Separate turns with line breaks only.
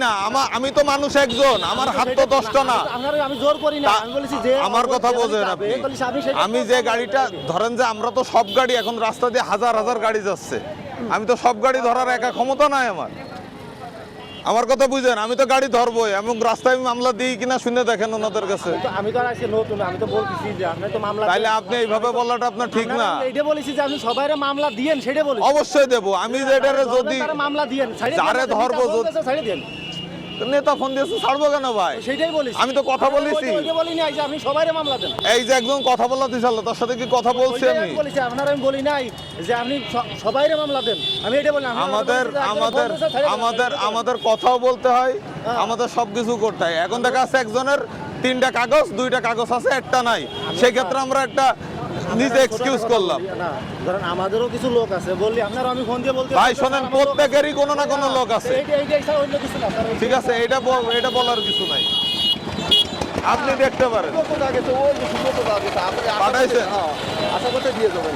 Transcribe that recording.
না আমার আমি তো মানুষ একজন আমার হাত তো দশটা না।
আমি জোর করি না আমি বলেছি যে
আমার কথা বোঝেন আপনি।
আমি
যে গাড়িটা ধরেন যে আমরা তো সব গাড়ি এখন রাস্তা দিয়ে হাজার হাজার গাড়ি যাচ্ছে। আমি তো সব গাড়ি ধরার একা ক্ষমতা নাই আমার। আমার কথা বুঝেন আমি তো গাড়ি ধরবোই এবং রাস্তায় আমি মামলা দিই কিনা শুনে দেখেন ওনাদের কাছে।
তো আমি তো আজকে নতুন আমি তো বলতেছি যে আপনি তো মামলা
তাইলে আপনি এইভাবে বলাটা আপনার ঠিক না।
এইটা বলেছি যে আপনি সবাইরে মামলা দিয়েন সেটা বলেছি।
অবশ্যই দেব। আমি যেটারে যদি
মামলা দিয়েন
যারে ধরবো যদি-
দেন
নেতা ফোন দিয়েছে ছাড়বো কেন ভাই?
সেটাই বলেছি
আমি তো কথা বলেছি।
বলি নাই যে আপনি সবাইরে মামলা দেন
এই যে একজন কথা বলা দিছিল তার সাথে কি কথা বলছি আমি?
বলেছি আপনার আমি বলি নাই যে আপনি স- সবাইরে মামলা দেন। আমি এটা বলি
আমাদের আমাদের আমাদের আমাদের কথাও বলতে হয়
হ্যাঁ।
আমাদের সবকিছু করতে হয়। এখন দেখা যাচ্ছে একজনের তিনটা কাগজ দুইটা কাগজ আছে একটা নাই। সেক্ষেত্রে আমরা একটা নিজে এক্সকিউজ করলাম।
না ধরেন আমাদেরও কিছু লোক আছে বললি আপনারা আমি ফোন দিয়ে বলতে
ভাই শোনেন প্রত্যেকেরই কোনো না কোনো লোক আছে।
অন্য কিছু না
ঠিক আছে এটা এটা বলার কিছু নাই। আপনি দেখতে পারেন। পাঠাইছেন?
হ্যাঁ, আশা করতে দিয়ে যাবেন।